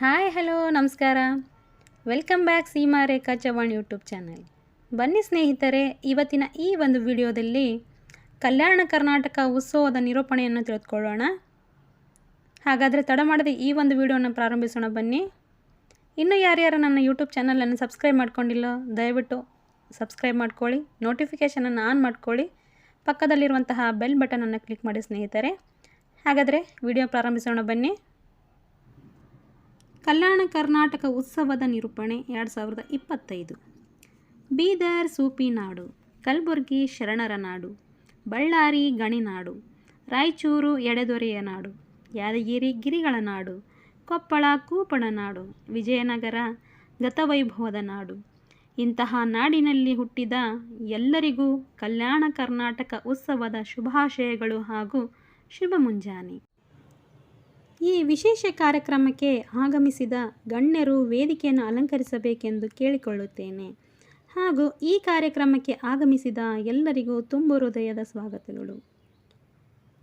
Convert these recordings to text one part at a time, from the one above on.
Hi, hello, ನಮಸ್ಕಾರ. Welcome back Seema Rekha Chavan YouTube channel. ಬನ್ನಿ ಸ್ನೇಹಿತರೆ, ಇವತ್ತಿನ ಈ ಒಂದು ವಿಡಿಯೋದಲ್ಲಿ ಕಲ್ಯಾಣ ಕರ್ನಾಟಕ ಉತ್ಸವದ ನಿರೂಪಣೆಯನ್ನು ತಿಳಿದುಕೊಳ್ಳೋಣ. ಹಾಗಾದರೆ ತಡ ಮಾಡದೆ ಈ ಒಂದು ವಿಡಿಯೋನ ಪ್ರಾರಂಭಿಸೋಣ ಬನ್ನಿ. ಇನ್ನು ಯಾರ್ಯಾರು ನನ್ನ ಯೂಟ್ಯೂಬ್ ಚಾನಲನ್ನು ಸಬ್ಸ್ಕ್ರೈಬ್ ಮಾಡ್ಕೊಂಡಿಲ್ಲ, ದಯವಿಟ್ಟು ಸಬ್ಸ್ಕ್ರೈಬ್ ಮಾಡ್ಕೊಳ್ಳಿ, ನೋಟಿಫಿಕೇಷನನ್ನು ಆನ್ ಮಾಡ್ಕೊಳ್ಳಿ. ಪಕ್ಕದಲ್ಲಿರುವಂತಹ ಬೆಲ್ ಬಟನನ್ನು ಕ್ಲಿಕ್ ಮಾಡಿ ಸ್ನೇಹಿತರೆ. ಹಾಗಾದರೆ ವಿಡಿಯೋ ಪ್ರಾರಂಭಿಸೋಣ ಬನ್ನಿ. ಕಲ್ಯಾಣ ಕರ್ನಾಟಕ ಉತ್ಸವದ ನಿರೂಪಣೆ ಎರಡು ಸಾವಿರದ ಇಪ್ಪತ್ತೈದು. ಬೀದರ್, ಸೂಪಿ ನಾಡು, ಕಲಬುರಗಿ, ಶರಣರ ನಾಡು, ಬಳ್ಳಾರಿ ಗಣಿನಾಡು ರಾಯಚೂರು, ಎಡೆದೊರೆಯ ನಾಡು, ಯಾದಗಿರಿ, ಗಿರಿಗಳ ನಾಡು, ಕೊಪ್ಪಳ, ಕೂಪಣ ನಾಡು, ವಿಜಯನಗರ, ಗತವೈಭವದ ನಾಡು. ಇಂತಹ ನಾಡಿನಲ್ಲಿ ಹುಟ್ಟಿದ ಎಲ್ಲರಿಗೂ ಕಲ್ಯಾಣ ಕರ್ನಾಟಕ ಉತ್ಸವದ ಶುಭಾಶಯಗಳು ಹಾಗೂ ಶುಭ ಮುಂಜಾನೆ. ಈ ವಿಶೇಷ ಕಾರ್ಯಕ್ರಮಕ್ಕೆ ಆಗಮಿಸಿದ ಗಣ್ಯರು ವೇದಿಕೆಯನ್ನು ಅಲಂಕರಿಸಬೇಕೆಂದು ಕೇಳಿಕೊಳ್ಳುತ್ತೇನೆ. ಹಾಗೂ ಈ ಕಾರ್ಯಕ್ರಮಕ್ಕೆ ಆಗಮಿಸಿದ ಎಲ್ಲರಿಗೂ ತುಂಬು ಹೃದಯದ ಸ್ವಾಗತಗಳು.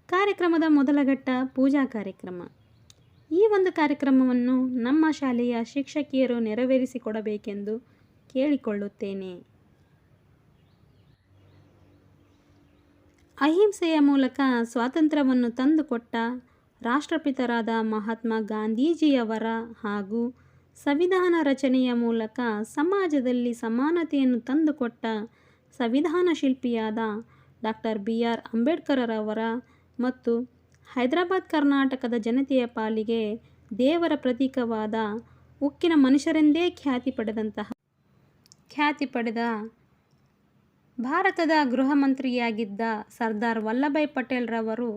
ಕಾರ್ಯಕ್ರಮದ ಮೊದಲ ಘಟ್ಟ ಪೂಜಾ ಕಾರ್ಯಕ್ರಮ. ಈ ಒಂದು ಕಾರ್ಯಕ್ರಮವನ್ನು ನಮ್ಮ ಶಾಲೆಯ ಶಿಕ್ಷಕಿಯರು ನೆರವೇರಿಸಿಕೊಡಬೇಕೆಂದು ಕೇಳಿಕೊಳ್ಳುತ್ತೇನೆ. ಅಹಿಂಸೆಯ ಮೂಲಕ ಸ್ವಾತಂತ್ರ್ಯವನ್ನು ತಂದುಕೊಟ್ಟ ರಾಷ್ಟ್ರಪಿತರಾದ ಮಹಾತ್ಮ ಗಾಂಧೀಜಿಯವರ ಹಾಗೂ ಸಂವಿಧಾನ ರಚನೆಯ ಮೂಲಕ ಸಮಾಜದಲ್ಲಿ ಸಮಾನತೆಯನ್ನು ತಂದುಕೊಟ್ಟ ಸಂವಿಧಾನ ಶಿಲ್ಪಿಯಾದ ಡಾಕ್ಟರ್ ಬಿ ಆರ್ ಅಂಬೇಡ್ಕರರವರ ಮತ್ತು ಹೈದರಾಬಾದ್ ಕರ್ನಾಟಕದ ಜನತೆಯ ಪಾಲಿಗೆ ದೇವರ ಪ್ರತೀಕವಾದ ಉಕ್ಕಿನ ಮನುಷ್ಯರೆಂದೇ ಖ್ಯಾತಿ ಪಡೆದಂತಹ ಖ್ಯಾತಿ ಪಡೆದ ಭಾರತದ ಗೃಹ ಮಂತ್ರಿಯಾಗಿದ್ದ ಸರ್ದಾರ್ ವಲ್ಲಭಾಯ್ ಪಟೇಲ್ರವರು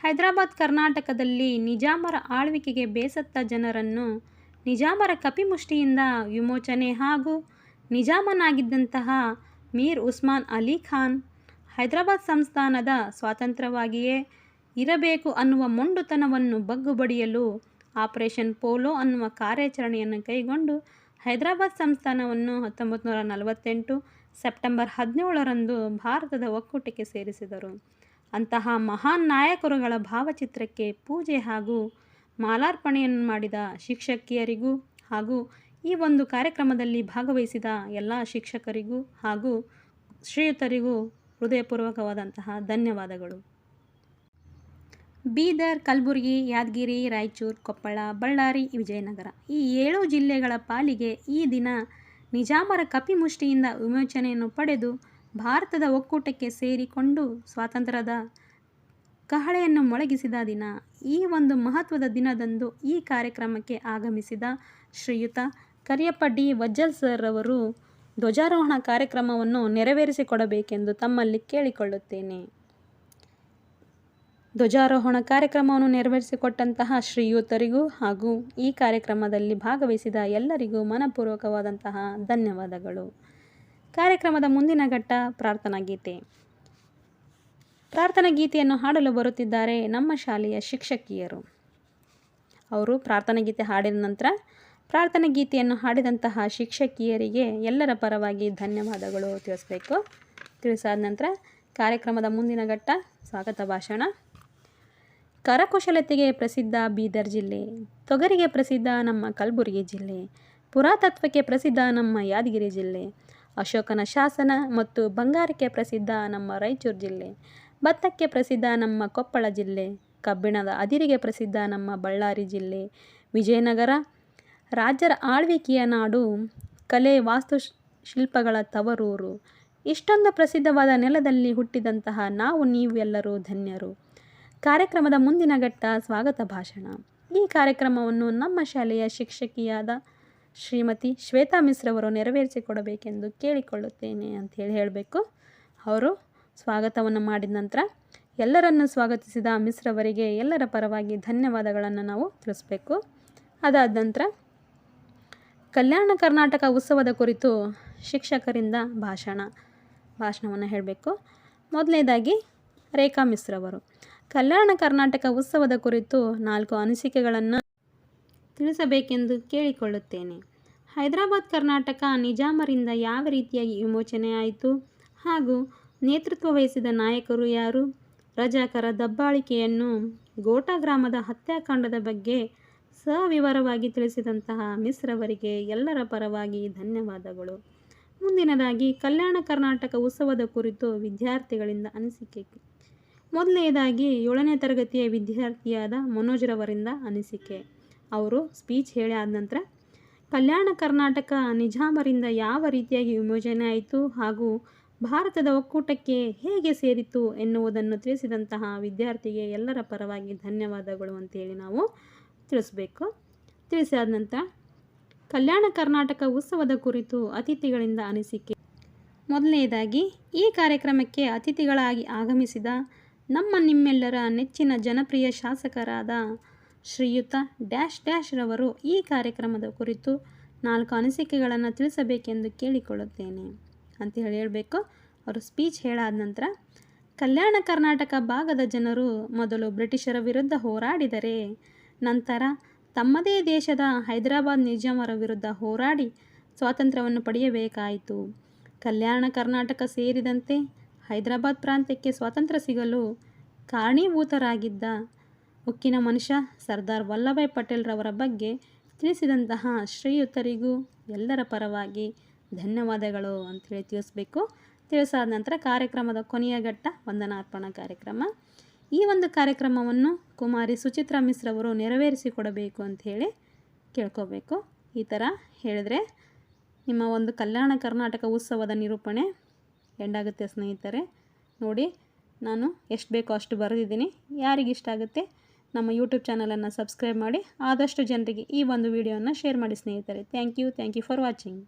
ಹೈದರಾಬಾದ್ ಕರ್ನಾಟಕದಲ್ಲಿ ನಿಜಾಮರ ಆಳ್ವಿಕೆಗೆ ಬೇಸತ್ತ ಜನರನ್ನು ನಿಜಾಮರ ಕಪಿಮುಷ್ಟಿಯಿಂದ ವಿಮೋಚನೆ ಹಾಗೂ ನಿಜಾಮನಾಗಿದ್ದಂತಹ ಮೀರ್ ಉಸ್ಮಾನ್ ಅಲಿ ಖಾನ್ ಹೈದರಾಬಾದ್ ಸಂಸ್ಥಾನದ ಸ್ವಾತಂತ್ರ್ಯವಾಗಿಯೇ ಇರಬೇಕು ಅನ್ನುವ ಮೊಂಡುತನವನ್ನು ಬಗ್ಗುಬಡಿಯಲು ಆಪರೇಷನ್ ಪೋಲೋ ಅನ್ನುವ ಕಾರ್ಯಾಚರಣೆಯನ್ನು ಕೈಗೊಂಡು ಹೈದರಾಬಾದ್ ಸಂಸ್ಥಾನವನ್ನು ಹತ್ತೊಂಬತ್ತು ನೂರ ನಲವತ್ತೆಂಟು ಸೆಪ್ಟೆಂಬರ್ ಹದಿನೇಳರಂದು ಭಾರತದ ಒಕ್ಕೂಟಕ್ಕೆ ಸೇರಿಸಿದರು. ಅಂತಹ ಮಹಾನ್ ನಾಯಕರುಗಳ ಭಾವಚಿತ್ರಕ್ಕೆ ಪೂಜೆ ಹಾಗೂ ಮಾಲಾರ್ಪಣೆಯನ್ನು ಮಾಡಿದ ಶಿಕ್ಷಕಿಯರಿಗೂ ಹಾಗೂ ಈ ಒಂದು ಕಾರ್ಯಕ್ರಮದಲ್ಲಿ ಭಾಗವಹಿಸಿದ ಎಲ್ಲ ಶಿಕ್ಷಕರಿಗೂ ಹಾಗೂ ಶ್ರೀಯುತರಿಗೂ ಹೃದಯಪೂರ್ವಕವಾದಂತಹ ಧನ್ಯವಾದಗಳು. ಬೀದರ್, ಕಲಬುರಗಿ, ಯಾದಗಿರಿ, ರಾಯಚೂರು, ಕೊಪ್ಪಳ, ಬಳ್ಳಾರಿ, ವಿಜಯನಗರ ಈ ಏಳು ಜಿಲ್ಲೆಗಳ ಪಾಲಿಗೆ ಈ ದಿನ ನಿಜಾಮರ ಕಪಿಮುಷ್ಟಿಯಿಂದ ವಿಮೋಚನೆಯನ್ನು ಪಡೆದು ಭಾರತದ ಒಕ್ಕೂಟಕ್ಕೆ ಸೇರಿಕೊಂಡು ಸ್ವಾತಂತ್ರ್ಯದ ಕಹಳೆಯನ್ನು ಮೊಳಗಿಸಿದ ದಿನ, ಈ ಒಂದು ಮಹತ್ವದ ದಿನದಂದು ಈ ಕಾರ್ಯಕ್ರಮಕ್ಕೆ ಆಗಮಿಸಿದ ಶ್ರೀಯುತ ಕರಿಯಪ್ಪ ಡಿ ವಜ್ಜಲ್ ಸರ್ ಅವರು ಧ್ವಜಾರೋಹಣ ಕಾರ್ಯಕ್ರಮವನ್ನು ನೆರವೇರಿಸಿಕೊಡಬೇಕೆಂದು ತಮ್ಮಲ್ಲಿ ಕೇಳಿಕೊಳ್ಳುತ್ತೇನೆ. ಧ್ವಜಾರೋಹಣ ಕಾರ್ಯಕ್ರಮವನ್ನು ನೆರವೇರಿಸಿಕೊಟ್ಟಂತಹ ಶ್ರೀಯುತರಿಗೂ ಹಾಗೂ ಈ ಕಾರ್ಯಕ್ರಮದಲ್ಲಿ ಭಾಗವಹಿಸಿದ ಎಲ್ಲರಿಗೂ ಮನಪೂರ್ವಕವಾದಂತಹ ಧನ್ಯವಾದಗಳು. ಕಾರ್ಯಕ್ರಮದ ಮುಂದಿನ ಘಟ್ಟ ಪ್ರಾರ್ಥನಾ ಗೀತೆ. ಪ್ರಾರ್ಥನಾ ಗೀತೆಯನ್ನು ಹಾಡಲು ಬರುತ್ತಿದ್ದಾರೆ ನಮ್ಮ ಶಾಲೆಯ ಶಿಕ್ಷಕಿಯರು. ಅವರು ಪ್ರಾರ್ಥನಾ ಗೀತೆ ಹಾಡಿದ ನಂತರ ಪ್ರಾರ್ಥನಾ ಗೀತೆಯನ್ನು ಹಾಡಿದಂತಹ ಶಿಕ್ಷಕಿಯರಿಗೆ ಎಲ್ಲರ ಪರವಾಗಿ ಧನ್ಯವಾದಗಳು ತಿಳಿಸ್ಬೇಕು. ತಿಳಿಸಾದ ನಂತರ ಕಾರ್ಯಕ್ರಮದ ಮುಂದಿನ ಘಟ್ಟ ಸ್ವಾಗತ ಭಾಷಣ. ಕರಕುಶಲತೆಗೆ ಪ್ರಸಿದ್ಧ ಬೀದರ್ ಜಿಲ್ಲೆ, ತೊಗರಿಗೆ ಪ್ರಸಿದ್ಧ ನಮ್ಮ ಕಲಬುರಗಿ ಜಿಲ್ಲೆ, ಪುರಾತತ್ವಕ್ಕೆ ಪ್ರಸಿದ್ಧ ನಮ್ಮ ಯಾದಗಿರಿ ಜಿಲ್ಲೆ ಅಶೋಕನ ಶಾಸನ ಮತ್ತು ಬಂಗಾರಕ್ಕೆ ಪ್ರಸಿದ್ಧ ನಮ್ಮ ರಾಯಚೂರು ಜಿಲ್ಲೆ, ಭತ್ತಕ್ಕೆ ಪ್ರಸಿದ್ಧ ನಮ್ಮ ಕೊಪ್ಪಳ ಜಿಲ್ಲೆ, ಕಬ್ಬಿಣದ ಅದಿರಿಗೆ ಪ್ರಸಿದ್ಧ ನಮ್ಮ ಬಳ್ಳಾರಿ ಜಿಲ್ಲೆ, ವಿಜಯನಗರ, ರಾಜರ ಆಳ್ವಿಕೆಯ ನಾಡು, ಕಲೆ, ವಾಸ್ತು ಶಿಲ್ಪಗಳ ತವರೂರು. ಇಷ್ಟೊಂದು ಪ್ರಸಿದ್ಧವಾದ ನೆಲದಲ್ಲಿ ಹುಟ್ಟಿದಂತಹ ನಾವು ನೀವು ಎಲ್ಲರೂ ಧನ್ಯರು. ಕಾರ್ಯಕ್ರಮದ ಮುಂದಿನ ಘಟ್ಟ ಸ್ವಾಗತ ಭಾಷಣ. ಈ ಕಾರ್ಯಕ್ರಮವನ್ನು ನಮ್ಮ ಶಾಲೆಯ ಶಿಕ್ಷಕಿಯಾದ ಶ್ರೀಮತಿ ಶ್ವೇತಾ ಮಿಶ್ರವರು ನೆರವೇರಿಸಿಕೊಡಬೇಕೆಂದು ಕೇಳಿಕೊಳ್ಳುತ್ತೇನೆ ಅಂಥೇಳಿ ಹೇಳಬೇಕು. ಅವರು ಸ್ವಾಗತವನ್ನು ಮಾಡಿದ ನಂತರ ಎಲ್ಲರನ್ನು ಸ್ವಾಗತಿಸಿದ ಮಿಶ್ರವರಿಗೆ ಎಲ್ಲರ ಪರವಾಗಿ ಧನ್ಯವಾದಗಳನ್ನು ನಾವು ತಿಳಿಸ್ಬೇಕು. ಅದಾದ ನಂತರ ಕಲ್ಯಾಣ ಕರ್ನಾಟಕ ಉತ್ಸವದ ಕುರಿತು ಶಿಕ್ಷಕರಿಂದ ಭಾಷಣ, ಭಾಷಣವನ್ನು ಹೇಳಬೇಕು. ಮೊದಲನೇದಾಗಿ ರೇಖಾ ಮಿಶ್ರವರು. ಕಲ್ಯಾಣ ಕರ್ನಾಟಕ ಉತ್ಸವದ ಕುರಿತು ನಾಲ್ಕು ಅನಿಸಿಕೆಗಳನ್ನು ತಿಳಿಸಬೇಕೆಂದು ಕೇಳಿಕೊಳ್ಳುತ್ತೇನೆ. ಹೈದರಾಬಾದ್ ಕರ್ನಾಟಕ ನಿಜಾಮರಿಂದ ಯಾವ ರೀತಿಯಾಗಿ ವಿಮೋಚನೆ ಆಯಿತು? ಹಾಗೂ ನೇತೃತ್ವ ವಹಿಸಿದ ನಾಯಕರು ಯಾರು? ರಜಾಕರ ದಬ್ಬಾಳಿಕೆಯನ್ನು ಗೋಟಾ ಗ್ರಾಮದ ಹತ್ಯಾಕಾಂಡದ ಬಗ್ಗೆ ಸವಿವರವಾಗಿ ತಿಳಿಸಿದಂತಹ ಮಿಸ್ರವರಿಗೆ ಎಲ್ಲರ ಪರವಾಗಿ ಧನ್ಯವಾದಗಳು. ಮುಂದಿನದಾಗಿ, ಕಲ್ಯಾಣ ಕರ್ನಾಟಕ ಉತ್ಸವದ ಕುರಿತು ವಿದ್ಯಾರ್ಥಿಗಳಿಂದ ಅನಿಸಿಕೆ. ಮೊದಲನೆಯದಾಗಿ, ಏಳನೇ ತರಗತಿಯ ವಿದ್ಯಾರ್ಥಿಯಾದ ಮನೋಜ್ರವರಿಂದ ಅನಿಸಿಕೆ. ಅವರು ಸ್ಪೀಚ್ ಹೇಳಿ ಆದ ನಂತರ, ಕಲ್ಯಾಣ ಕರ್ನಾಟಕ ನಿಜಾಮರಿಂದ ಯಾವ ರೀತಿಯಾಗಿ ವಿಮೋಚನೆ ಆಯಿತು ಹಾಗೂ ಭಾರತದ ಒಕ್ಕೂಟಕ್ಕೆ ಹೇಗೆ ಸೇರಿತು ಎನ್ನುವುದನ್ನು ತಿಳಿಸಿದಂತಹ ವಿದ್ಯಾರ್ಥಿಗೆ ಎಲ್ಲರ ಪರವಾಗಿ ಧನ್ಯವಾದಗಳು ಅಂತೇಳಿ ನಾವು ತಿಳಿಸ್ಬೇಕು. ತಿಳಿಸಾದ ನಂತರ, ಕಲ್ಯಾಣ ಕರ್ನಾಟಕ ಉತ್ಸವದ ಕುರಿತು ಅತಿಥಿಗಳಿಂದ ಅನಿಸಿಕೆ. ಮೊದಲನೆಯದಾಗಿ ಈ ಕಾರ್ಯಕ್ರಮಕ್ಕೆ ಅತಿಥಿಗಳಾಗಿ ಆಗಮಿಸಿದ ನಮ್ಮ ನಿಮ್ಮೆಲ್ಲರ ನೆಚ್ಚಿನ ಜನಪ್ರಿಯ ಶಾಸಕರಾದ ಶ್ರೀಯುತ ಡ್ಯಾಶ್ ಡ್ಯಾಶ್ ರವರು ಈ ಕಾರ್ಯಕ್ರಮದ ಕುರಿತು ನಾಲ್ಕು ಅನಿಸಿಕೆಗಳನ್ನು ತಿಳಿಸಬೇಕೆಂದು ಕೇಳಿಕೊಳ್ಳುತ್ತೇನೆ. ಅಂತ ಹೇಳಿ ಹೇಳಬೇಕು. ಅವರು ಸ್ಪೀಚ್ ಹೇಳಾದ ನಂತರ, ಕಲ್ಯಾಣ ಕರ್ನಾಟಕ ಭಾಗದ ಜನರು ಮೊದಲು ಬ್ರಿಟಿಷರ ವಿರುದ್ಧ ಹೋರಾಡಿದರೆ ನಂತರ ತಮ್ಮದೇ ದೇಶದ ಹೈದರಾಬಾದ್ ನಿಜಾಮರ ವಿರುದ್ಧ ಹೋರಾಡಿ ಸ್ವಾತಂತ್ರ್ಯವನ್ನು ಪಡೆಯಬೇಕಾಯಿತು. ಕಲ್ಯಾಣ ಕರ್ನಾಟಕ ಸೇರಿದಂತೆ ಹೈದರಾಬಾದ್ ಪ್ರಾಂತ್ಯಕ್ಕೆ ಸ್ವಾತಂತ್ರ್ಯ ಸಿಗಲು ಕಾರಣೀಭೂತರಾಗಿದ್ದ ಉಕ್ಕಿನ ಮನುಷ್ಯ ಸರ್ದಾರ್ ವಲ್ಲಭಾಯ್ ಪಟೇಲ್ರವರ ಬಗ್ಗೆ ತಿಳಿಸಿದಂತಹ ಶ್ರೀಯುತರಿಗೂ ಎಲ್ಲರ ಪರವಾಗಿ ಧನ್ಯವಾದಗಳು ಅಂಥೇಳಿ ತಿಳಿಸ್ಬೇಕು. ತಿಳಿಸಾದ ನಂತರ ಕಾರ್ಯಕ್ರಮದ ಕೊನೆಯ ಘಟ್ಟ ವಂದನಾರ್ಪಣಾ ಕಾರ್ಯಕ್ರಮ. ಈ ಒಂದು ಕಾರ್ಯಕ್ರಮವನ್ನು ಕುಮಾರಿ ಸುಚಿತ್ರಾ ಮಿಶ್ರವರು ನೆರವೇರಿಸಿಕೊಡಬೇಕು ಅಂಥೇಳಿ ಕೇಳ್ಕೋಬೇಕು. ಈ ಥರ ಹೇಳಿದ್ರೆ ನಿಮ್ಮ ಒಂದು ಕಲ್ಯಾಣ ಕರ್ನಾಟಕ ಉತ್ಸವದ ನಿರೂಪಣೆ ಎಂಡಾಗುತ್ತೆ ಸ್ನೇಹಿತರೆ. ನೋಡಿ, ನಾನು ಎಷ್ಟು ಬೇಕೋ ಅಷ್ಟು ಬರೆದಿದ್ದೀನಿ. ಯಾರಿಗಿಷ್ಟ ಆಗುತ್ತೆ? ನಮ್ಮ ಯೂಟ್ಯೂಬ್ ಚಾನಲನ್ನು ಸಬ್ಸ್ಕ್ರೈಬ್ ಮಾಡಿ ಆದಷ್ಟು ಜನರಿಗೆ ಈ ಒಂದು ವಿಡಿಯೋನ ಶೇರ್ ಮಾಡಿ ಸ್ನೇಹಿತರೆ. Thank you thank you for watching